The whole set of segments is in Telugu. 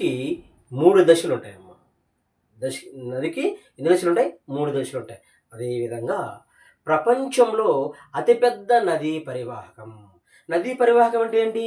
కి మూడు దశలు ఉంటాయమ్మా దశ నదికి ఎన్ని దశలు ఉంటాయి మూడు దశలు ఉంటాయి అదేవిధంగా ప్రపంచంలో అతిపెద్ద నదీ పరివాహకం. నదీ పరివాహకం అంటే ఏంటి?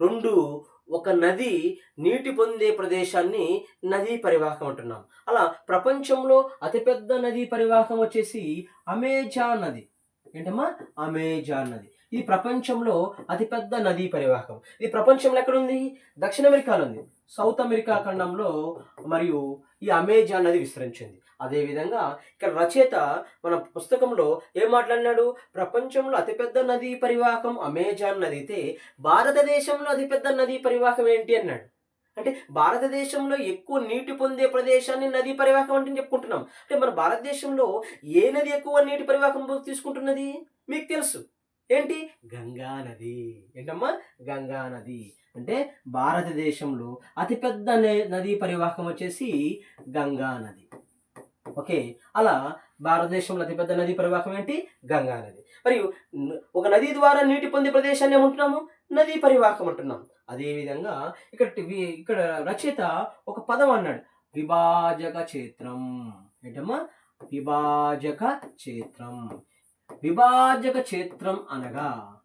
రెండు ఒక నది నీటి పొందే ప్రదేశాన్ని నదీ పరివాహకం అంటున్నాం. అలా ప్రపంచంలో అతిపెద్ద నదీ పరివాహకం వచ్చేసి అమెజాన్ నది. ఏంటమ్మా? అమెజాన్ నది. ఇది ప్రపంచంలో అతిపెద్ద నదీ పరివాహకం. ఇది ప్రపంచంలో ఎక్కడుంది? దక్షిణ అమెరికాలో ఉంది సౌత్ అమెరికా ఖండంలో మరియు ఈ అమెజాన్ నది విస్తరించింది. అదేవిధంగా ఇక్కడ రచయిత మన పుస్తకంలో ఏం మాట్లాడినాడు? ప్రపంచంలో అతిపెద్ద నదీ పరివాహకం అమెజాన్ నది అయితే భారతదేశంలో అతిపెద్ద నదీ పరివాహకం ఏంటి అన్నాడు. అంటే భారతదేశంలో ఎక్కువ నీటి పొందే ప్రదేశాన్ని నదీ పరివాహకం అంటే చెప్పుకుంటున్నాం. అంటే మన భారతదేశంలో ఏ నది ఎక్కువ నీటి పరివాహకం తీసుకుంటున్నది? మీకు తెలుసు. ఏంటి? గంగా నది. ఏంటమ్మా? గంగా నది. అంటే భారతదేశంలో అతిపెద్ద నదీ పరివాహకం వచ్చేసి గంగా నది. ఓకే? అలా భారతదేశంలో అతిపెద్ద నదీ పరివాహకం ఏంటి? గంగా నది. మరియు ఒక నది ద్వారా నీటి పొందే ప్రదేశాన్ని ఏమంటున్నాము? నదీ పరివాహకం అంటున్నాం. అదేవిధంగా ఇక్కడ ఇక్కడ రచయిత ఒక పదం అన్నాడు. విభాజక క్షేత్రం. ఏంటమ్మా? విభాజక క్షేత్రం. విభాజక క్షేత్రం అనగా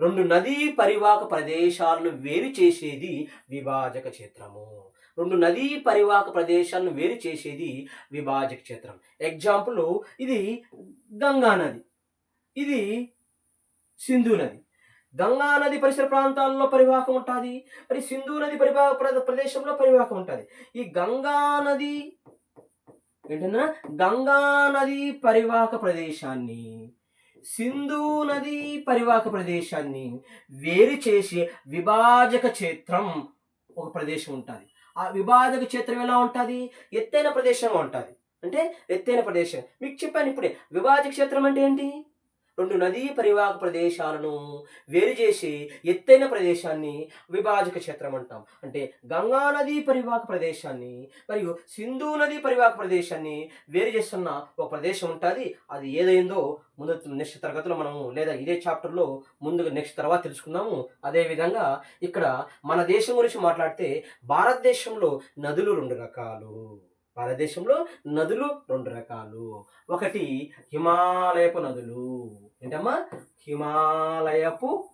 రెండు నదీ పరివాహక ప్రదేశాలను వేరు చేసేది విభాజక క్షేత్రము. రెండు నదీ పరివాహక ప్రదేశాలను వేరు చేసేది విభాజక క్షేత్రం. ఎగ్జాంపుల్ ఇది గంగా నది. ఇది సింధు నది. గంగా నది పరిసర ప్రాంతాల్లో పరివాహకం ఉంటుంది. మరి సింధు నది పరివాహక ప్ర- ప్రదేశంలో పరివాహకం ఉంటుంది. ఈ గంగా నది ఏంటన్నా గంగా నది పరివాహక ప్రదేశాన్ని సింధు నది పరివాహక ప్రదేశాన్ని వేరు చేసే విభాజక క్షేత్రం ఒక ప్రదేశం ఉంటుంది. ఆ విభాజక క్షేత్రం ఎలా ఉంటుంది? ఎత్తైన ప్రదేశం ఉంటుంది. అంటే ఎత్తైన ప్రదేశం. మీకు చెప్పాను ఇప్పుడే. విభాజక క్షేత్రం అంటే ఏంటి? రెండు నదీ పరివాహక ప్రదేశాలను వేరు చేసి ఎత్తైన ప్రదేశాన్ని విభాజక క్షేత్రం అంటాం. అంటే గంగా నదీ పరివాహక ప్రదేశాన్ని మరియు సింధు నదీ పరివాహక ప్రదేశాన్ని వేరు చేస్తున్న ఒక ప్రదేశం ఉంటుంది. అది ఏదైందో ముందు నెక్స్ట్ తరగతిలో మనము లేదా ఇదే చాప్టర్లో ముందుగా నెక్స్ట్ తర్వాత తెలుసుకుందాము. అదేవిధంగా ఇక్కడ మన దేశం గురించి మాట్లాడితే భారతదేశంలో నదులు రెండు రకాలు. భారతదేశంలో నదులు రెండు రకాలు. ఒకటి హిమాలయపు నదులు. ఏంటమ్మా? హిమాలయపు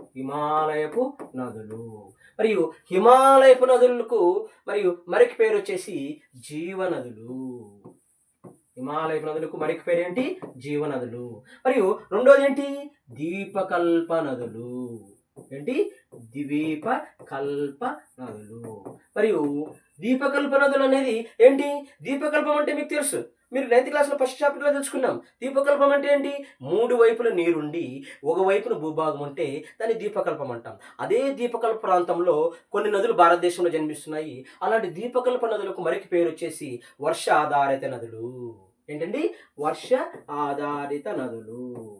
హిమాలయపు నదులు. మరియు హిమాలయపు నదులకు మరియు మరికి పేరు వచ్చేసి జీవనదులు హిమాలయపు నదులకు మరికి పేరు ఏంటి? జీవనదులు మరియు రెండోది ఏంటి? దీపకల్ప నదులు. ఏంటి? ద్వీప కల్ప నదులు మరియు దీపకల్ప నదులు అనేది ఏంటి? దీపకల్పం అంటే మీకు తెలుసు. మీరు నైన్త్ క్లాస్లో ఫస్ట్ చాప్టర్లో తెలుసుకున్నాం. దీపకల్పం అంటే ఏంటి? మూడు వైపుల నీరుండి ఒక వైపున భూభాగం ఉంటే దాన్ని దీపకల్పం అంటాం. అదే దీపకల్ప ప్రాంతంలో కొన్ని నదులు భారతదేశంలో జన్మిస్తున్నాయి. అలాంటి దీపకల్ప నదులకు మరికి పేరు వచ్చేసి వర్ష ఆధారిత నదులు. ఏంటండి? వర్ష ఆధారిత నదులు.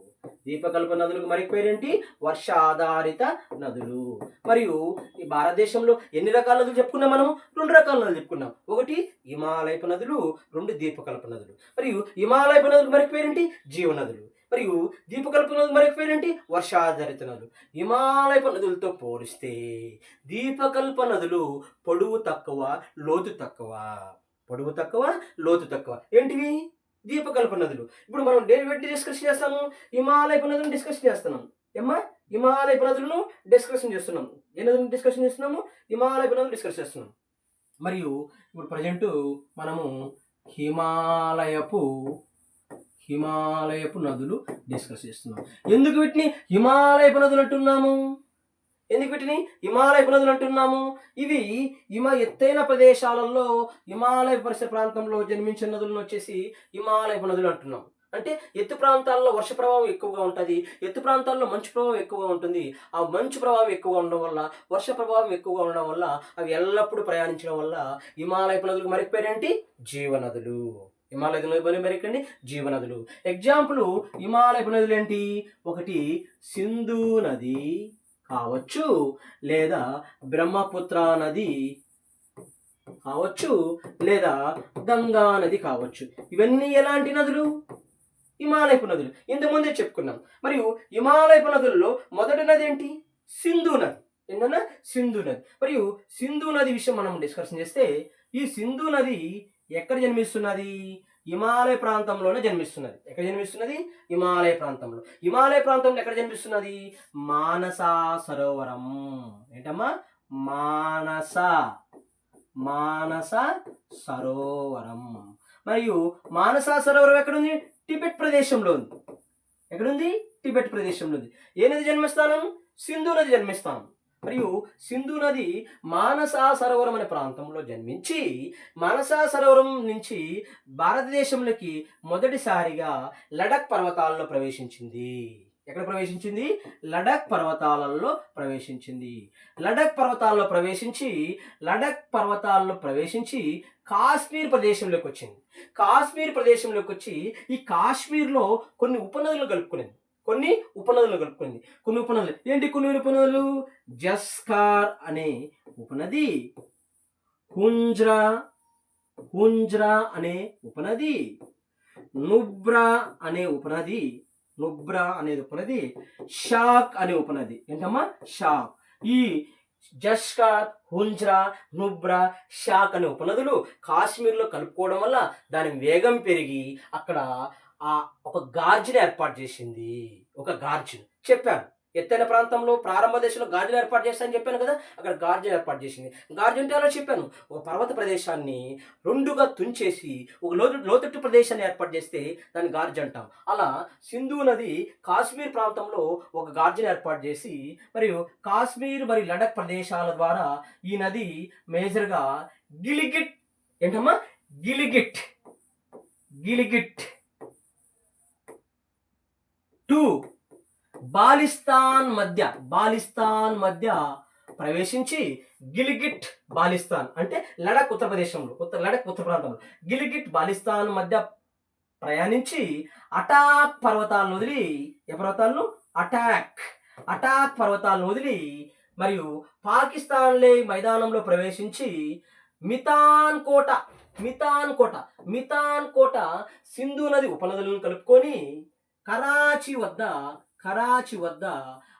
దీపకల్ప నదులకు మరికి పేరేంటి వర్ష ఆధారిత నదులు. మరియు ఈ భారతదేశంలో ఎన్ని రకాల నదులు చెప్పుకున్నాం మనం రెండు రకాల నదులు చెప్పుకున్నాం. ఒకటి హిమాలయపు నదులు రెండు దీపకల్ప నదులు. మరియు హిమాలయపు నదులకు మరికి పేరేంటి జీవనదులు. మరియు దీపకల్ప నదులు మరికి పేరేంటి వర్షాధారిత నదులు. హిమాలయపు నదులతో పోలిస్తే దీపకల్ప నదులు పొడవు తక్కువ లోతు తక్కువ. పొడవు తక్కువ లోతు తక్కువ. ఏంటివి? దీపకల్ప నదులు. ఇప్పుడు మనం డేవిడ్ డిస్కస్ చేస్తాము? హిమాలయపు నదులను డిస్కషన్ చేస్తున్నాం. ఏమ్మా? హిమాలయపు నదులను డిస్కషన్ చేస్తున్నాము ఏ నదులను డిస్కషన్ చేస్తున్నాము? హిమాలయపు నదులు డిస్కస్ చేస్తున్నాం. మరియు ఇప్పుడు ప్రజెంట్ మనము హిమాలయపు హిమాలయపు నదులు డిస్కస్ చేస్తున్నాం. ఎందుకు వీటిని హిమాలయపు నదులు అంటున్నాము? ఎందుకు వీటిని? హిమాలయపు నదులు అంటున్నాము. ఇవి హిమ ఎత్తైన ప్రదేశాలలో హిమాలయ పరిసర ప్రాంతంలో జన్మించిన నదులను వచ్చేసి హిమాలయపు నదులు అంటున్నాం అంటే ఎత్తు ప్రాంతాల్లో వర్ష ప్రభావం ఎక్కువగా ఉంటుంది ఎత్తు ప్రాంతాల్లో మంచు ప్రభావం ఎక్కువగా ఉంటుంది. ఆ మంచు ప్రభావం ఎక్కువగా ఉండడం వల్ల వర్ష ప్రభావం ఎక్కువగా ఉండడం వల్ల అవి ఎల్లప్పుడూ ప్రయాణించడం వల్ల హిమాలయపు నదులకు మరికి పేరేంటి జీవనదులు. హిమాలయ నదులు మరికండి జీవనదులు. ఎగ్జాంపుల్ హిమాలయపు నదులు ఏంటి? ఒకటి సింధు నది. కావచ్చు లేదా బ్రహ్మపుత్ర నది కావచ్చు లేదా గంగా నది కావచ్చు. ఇవన్నీ ఎలాంటి నదులు? హిమాలయపు నదులు. ఇంతకుముందే చెప్పుకున్నాం. మరియు హిమాలయపు నదుల్లో మొదటి నది ఏంటి? సింధు నది. ఏంటన్నా? సింధు నది. మరియు సింధు నది విషయం మనం డిస్కషన్ చేస్తే ఈ సింధు నది ఎక్కడ జన్మిస్తున్నది? హిమాలయ ప్రాంతంలోనే జన్మిస్తున్నది. ఎక్కడ జన్మిస్తున్నది? హిమాలయ ప్రాంతంలో. హిమాలయ ప్రాంతంలో ఎక్కడ జన్మిస్తున్నది? మానస సరోవరం. ఏంటమ్మా? మానస. మానస సరోవరం. మరియు మానస సరోవరం ఎక్కడుంది? టిబెట్ ప్రదేశంలో ఉంది. ఎక్కడుంది? టిబెట్ ప్రదేశంలో ఉంది. ఏ నది జన్మస్థానం? సింధు నది జన్మస్థానం. మరియు సింధు నది మానసా సరోవరం అనే ప్రాంతంలో జన్మించి మానసా సరోవరం నుంచి భారతదేశంలోకి మొదటిసారిగా లడక్ పర్వతాలలో ప్రవేశించింది. ఎక్కడ ప్రవేశించింది? లడక్ పర్వతాలలో ప్రవేశించింది. లడక్ పర్వతాల్లో ప్రవేశించి లడక్ పర్వతాల్లో ప్రవేశించి కాశ్మీర్ ప్రదేశంలోకి వచ్చింది. కాశ్మీర్ ప్రదేశంలోకి వచ్చి ఈ కాశ్మీర్లో కొన్ని ఉపనదులు కలుపుకునేది. కొన్ని ఉపనదులు కలుపుకుంది. కొన్ని ఉపనదులు. ఏంటి కొన్ని ఉపనదులు? జస్కార్ అనే ఉపనది. హుంజ్రా హుంజ్రా అనే ఉపనది. నుబ్రా అనే ఉపనది. నుబ్రా అనేది ఉపనది. షాక్ అనే ఉపనది. ఏంటమ్మా? షాక్. ఈ జస్కార్ హుంజ్రా నుబ్రా షాక్ అనే ఉపనదులు కాశ్మీర్లో కలుపుకోవడం వల్ల దాని వేగం పెరిగి అక్కడ ఒక గార్జిని ఏర్పాటు చేసింది. ఒక గార్జిన్ చెప్పాను. ఎత్తైన ప్రాంతంలో ప్రారంభ దశలో గార్జులు ఏర్పాటు చేస్తానని చెప్పాను కదా అక్కడ గార్జున్ ఏర్పాటు చేసింది. గార్జున్ అంటే చెప్పాను? ఒక పర్వత ప్రదేశాన్ని రెండుగా తుంచేసి ఒక లోతు లోతట్టు ప్రదేశాన్ని ఏర్పాటు చేస్తే దాన్ని గార్జ్ అంటాం. అలా సింధు నది కాశ్మీర్ ప్రాంతంలో ఒక గార్జున్ ఏర్పాటు చేసి మరియు కాశ్మీర్ మరియు లడక్ ప్రదేశాల ద్వారా ఈ నది మేజర్గా గిలిగిట్ ఏంటమ్మా? గిలిగిట్. గిలిగిట్. టూ బాలిస్తాన్ మధ్య బాలిస్తాన్ మధ్య ప్రవేశించి గిలిగిట్ బాలిస్తాన్ అంటే లడక్ ఉత్తరప్రదేశంలో ఉత్తర లడక్ ఉత్తర ప్రాంతంలో. గిలిగిట్ బాలిస్తాన్ మధ్య ప్రయాణించి అటాక్ పర్వతాలను వదిలి ఏ పర్వతాలను? అటాక్. అటాక్ పర్వతాలను వదిలి మరియు పాకిస్తాన్లే మైదానంలో ప్రవేశించి మితాన్ కోట మితాన్ కోట మితాన్ కోట సింధు నది ఉపనదులను కలుపుకొని కరాచీ వద్ద కరాచీ వద్ద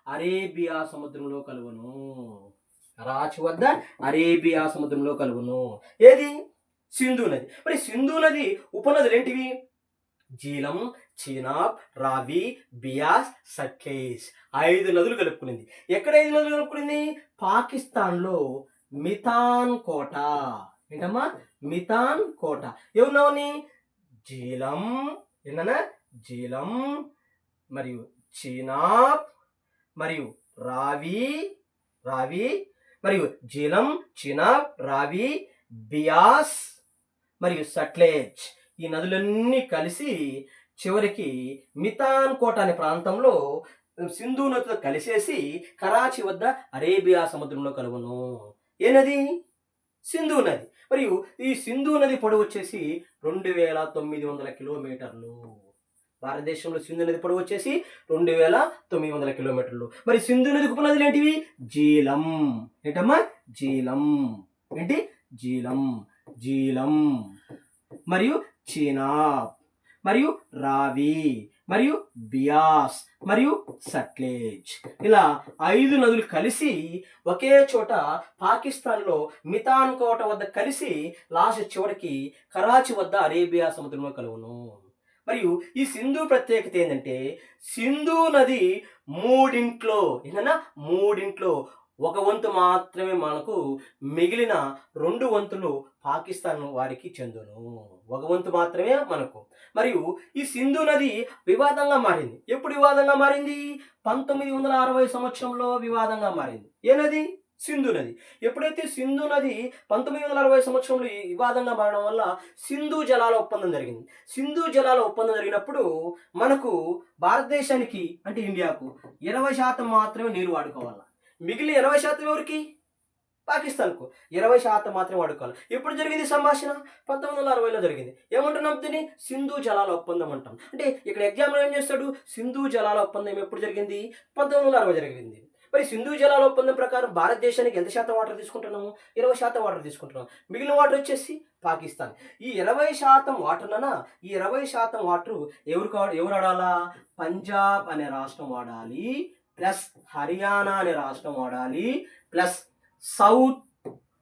అరేబియా సముద్రంలో కలువను. కరాచీ వద్ద అరేబియా సముద్రంలో కలువను. ఏది? సింధు నది. మరి సింధు నది ఉపనదులు ఏంటివి? జీలం చీనాబ్ రావి బియాస్ సఖేస్ ఐదు నదులు కలుపుకునింది. ఎక్కడ ఐదు నదులు కలుపుకునింది? పాకిస్తాన్లో మితాన్ కోట. ఏంటమ్మా? మితాన్ కోట. ఎవరినవని జీలం. ఏంటన్నా జీలం మరియు చీనాబ్ మరియు రావి రావి మరియు జీలం చీనాబ్ రావి బియాస్ మరియు సట్లేజ్. ఈ నదులన్నీ కలిసి చివరికి మితాన్ కోట అనే ప్రాంతంలో సింధు నదితో కలిసేసి కరాచీ వద్ద అరేబియా సముద్రంలో కలుగును. ఏ నది? సింధు నది. మరియు ఈ సింధు నది పొడవు వచ్చేసి రెండు వేల తొమ్మిది వందల కిలోమీటర్లు. భారతదేశంలో సింధు నది పొడవు వచ్చేసి రెండు వేల తొమ్మిది వందల కిలోమీటర్లు. మరి సింధు నది ఉపనదులు ఏంటివి? జీలం. ఏంటమ్మా? జీలం. ఏంటి? జీలం. జీలం. మరియు చీనాబ్ మరియు రావి. మరియు బియాస్. మరియు సట్లేజ్. ఇలా ఐదు నదులు కలిసి ఒకే చోట పాకిస్తాన్లో మితాన్ కోట వద్ద కలిసి లాస్ట్ చివరికి కరాచి వద్ద అరేబియా సముద్రంలో కలువును మరియు ఈ సింధు ప్రత్యేకత ఏంటంటే సింధు నది మూడింట్లో ఏంటన్నా? మూడింట్లో ఒక వంతు మాత్రమే మనకు మిగిలిన రెండు వంతులు పాకిస్తాన్ వారికి చెందును. ఒక వంతు మాత్రమే మనకు. మరియు ఈ సింధు నది వివాదంగా మారింది. ఎప్పుడు వివాదంగా మారింది? పంతొమ్మిది వందల అరవై సంవత్సరంలో వివాదంగా మారింది. ఏ నది? సింధు నది ఎప్పుడైతే సింధు నది పంతొమ్మిది వందల అరవై సంవత్సరంలో ఈ వివాదంగా మారడం వల్ల సింధు జలాల ఒప్పందం జరిగింది. సింధు జలాల ఒప్పందం జరిగినప్పుడు మనకు భారతదేశానికి అంటే ఇండియాకు ఇరవై శాతం మాత్రమే నీరు వాడుకోవాలి. మిగిలిన ఇరవై శాతం ఎవరికి? పాకిస్తాన్కు. ఇరవై శాతం మాత్రమే వాడుకోవాలి. ఎప్పుడు జరిగింది సంభాషణ? పంతొమ్మిది వందల అరవైలో జరిగింది. ఏమంటున్నాం దీన్ని? సింధు జలాల ఒప్పందం అంటాం. అంటే ఇక్కడ ఎగ్జామ్లో ఏం చేస్తాడు? సింధు జలాల ఒప్పందం ఎప్పుడు జరిగింది? పంతొమ్మిది వందల అరవై జరిగింది. మరి సింధు జలాల ఒప్పందం ప్రకారం భారతదేశానికి ఎంత శాతం వాటర్ తీసుకుంటున్నాము? ఇరవై శాతం వాటర్ తీసుకుంటున్నాము. మిగిలిన వాటర్ వచ్చేసి పాకిస్తాన్. ఈ ఇరవై శాతం వాటర్లన ఈ ఇరవై శాతం వాటర్ ఎవరు ఎవరు ఆడాలా పంజాబ్ అనే రాష్ట్రం వాడాలి ప్లస్ హర్యానా అనే రాష్ట్రం వాడాలి plus south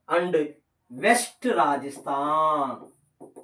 and west Rajasthan.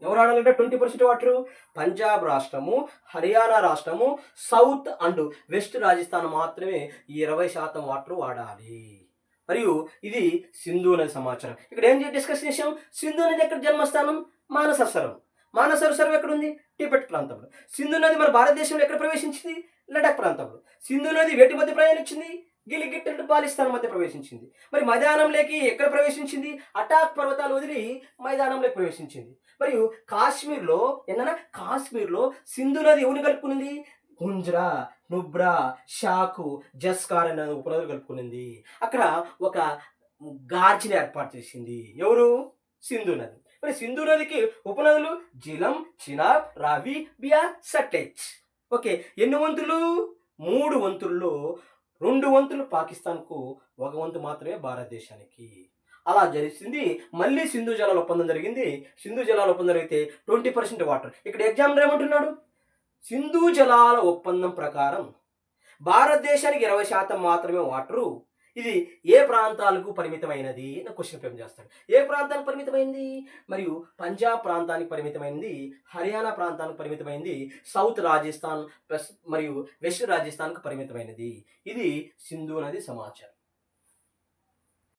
ఎవరు ఆడాలంటే ట్వంటీ పర్సెంట్ వాటరు? పంజాబ్ రాష్ట్రము హర్యానా రాష్ట్రము సౌత్ అండ్ వెస్ట్ రాజస్థాన్ మాత్రమే ఈ ఇరవై శాతం వాటర్ వాడాలి. మరియు ఇది సింధు నది సమాచారం. ఇక్కడ ఏం డిస్కస్ చేసాం సింధు నది ఎక్కడ జన్మస్థానం? మానసరసరం మానసరసరం మానస ఎక్కడ ఉంది టిబెట్ ప్రాంతంలో. సింధు నది మన భారతదేశంలో ఎక్కడ ప్రవేశించింది? లడాక్ ప్రాంతంలో. సింధు నది వేటి మధ్య ప్రయాణించింది? గిలిగిట్ బాలిస్తాన్ మధ్య ప్రవేశించింది. మరి మైదానంలోకి ఎక్కడ ప్రవేశించింది? అటాక్ పర్వతాలు వదిలి మైదానంలోకి ప్రవేశించింది. మరియు కాశ్మీర్లో ఏంటన్నా కాశ్మీర్లో సింధు నది ఎవరిని కలుపుకునింది? గుంజ్రా నుబ్రా షాకు జస్కార్ అనే ఉపనదులు కలుపుకునింది. అక్కడ ఒక గార్జిని ఏర్పాటు చేసింది. ఎవరు? సింధు నది. మరి సింధు నదికి ఉపనదులు జిలం చినాబ్ రావి బియా సట్టెచ్ ఓకే ఎన్ని వంతులు? మూడు వంతుల్లో రెండు వంతులు పాకిస్తాన్కు ఒక వంతు మాత్రమే భారతదేశానికి. అలా జరిగింది మళ్ళీ సింధు జలాల ఒప్పందం జరిగింది. సింధు జలాల ఒప్పందం జరిగితే ట్వంటీ పర్సెంట్ వాటర్. ఇక్కడ ఎగ్జామినర్ ఏమంటున్నాడు సింధు జలాల ఒప్పందం ప్రకారం భారతదేశానికి ఇరవై శాతం మాత్రమే వాటరు. ఇది ఏ ప్రాంతాలకు పరిమితమైనది అని క్వశ్చన్ ఫ్రేమ్ చేస్తాడు. ఏ ప్రాంతానికి పరిమితమైంది? మరియు పంజాబ్ ప్రాంతానికి పరిమితమైంది హర్యానా ప్రాంతానికి పరిమితమైంది సౌత్ రాజస్థాన్ ప్లస్ మరియు వెస్ట్ రాజస్థాన్కు పరిమితమైనది. ఇది సింధు నది సమాచారం.